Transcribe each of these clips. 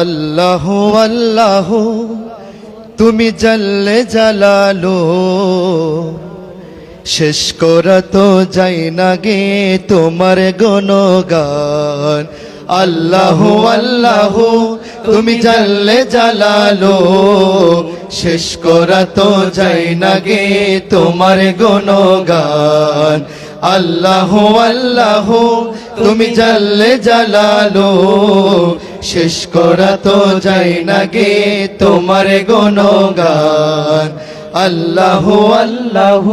আল্লাহ আল্লাহ, তুমি জাল্লে জালালো। শেষ করা তো যাই না গে তোমার গণগান। আল্লাহ আল্লাহ, তুমি জাল্লে জালালো। শেষ করা তো যাই না গে তোমার গণগান। আল্লাহ আল্লাহ, তুমি জাল্লে জালালো। শেষ করা তো যাই না গে তোমার গণগান। আল্লাহ আল্লাহ।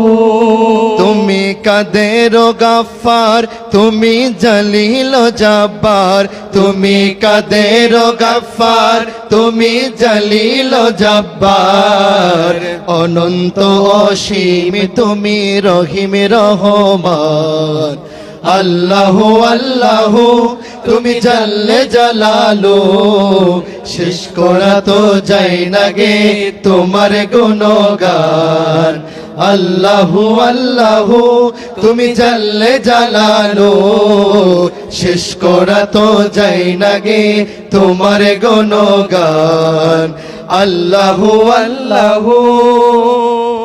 তুমি কাদের গাফার, তুমি জলিল জব্বার। তুমি কাদের গাফার, তুমি জলিল জব্বার। অনন্ত অসীম তুমি রহিম রহমান। আল্লাহ আল্লাহ, তুমি জাল্লে জালালো। শেষ করা তো যাই না গে তোমার গুণগান। আল্লাহ আল্লাহ, তুমি জাল্লে জালালো। শেষ করা তো যাই না গে তোমার গুণগান। আল্লাহ আল্লাহ।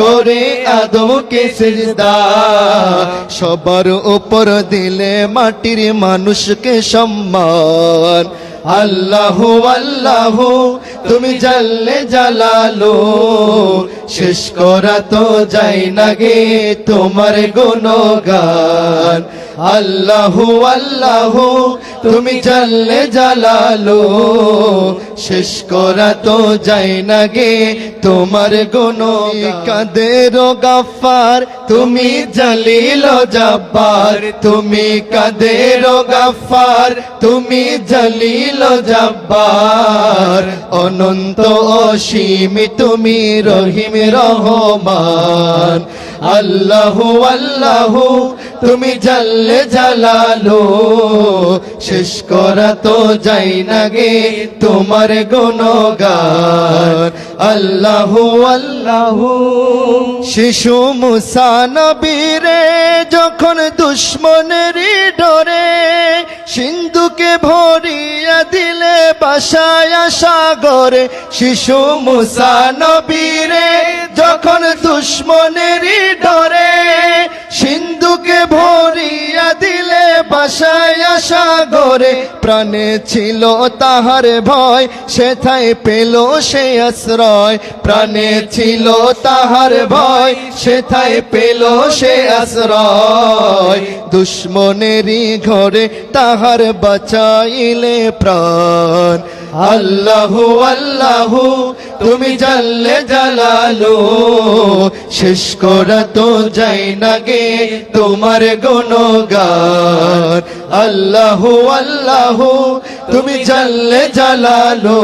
করে আদমকে সিজদা। সবার উপর দিলে মাটির মানুষকে সম্মান। আল্লাহ আল্লাহ, তুমি জাল্লে জালালো। শেষ করা তো যাই না গে তোমার গুণগান। আল্লাহ আল্লাহ, তুমি জাল্লে জালালো। শেষ করা তো যাই না গে, তোমার গুণ কাদের গাফার তুমি জলিল জব্বার। তুমি কাদের গাফার তুমি জলিল জব্বার। অনন্ত অসীম তুমি রহিম রহমান। আল্লাহ আল্লাহ, তুমি জাল্লে জালালো। শেষ করা তো যাই না গে তোমার গুণগান। আল্লাহ আল্লাহ। শিশু মুসা নবীরে যখন দুশ্মনের ডরে সিন্ধুকে ভরিয়া দিলে বাসায় সাগরে, শিশু মুসা নবীরে যখন দুশ্মনের সাগরে প্রাণে ছিল তাহার ভয় সেথায় পেল সে আশ্রয়। প্রাণে ছিল তাহার ভয় সেথায় পেল সে আশ্রয়। দুশ্মনেরই ঘরে তাহার বাঁচাইলে প্রাণ। আল্লাহ আল্লাহ, তুমি জাল্লে জালালো। শেষ করা তো যাই না গে তোমার গুণগান। আল্লাহ আল্লাহ তুমি জাল্লে জালালো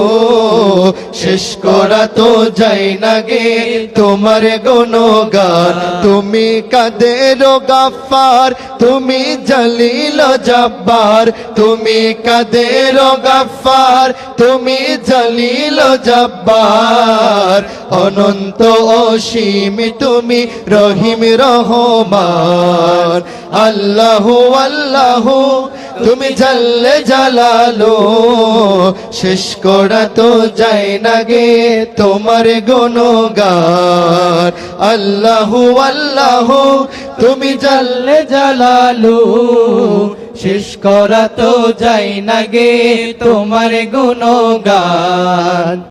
শেষ করা তো যাই না গে। তোমার গুণগান, তুমি কাদের গাফার, তুমি জলিল জব্বার। তুমি কাদের গাফার, তুমি জলিল জব্বার। অনন্ত অসীম তুমি রহিম রহমান। আল্লাহ আল্লাহ তুমি জাল্লে জ্বালালো, শেষ করা তো যাই না গে তোমার গুণগান। আল্লাহ আল্লাহ, তুমি জাল্লে জ্বালালো, শেষ করা তো যাই না গে তোমার গুণগান।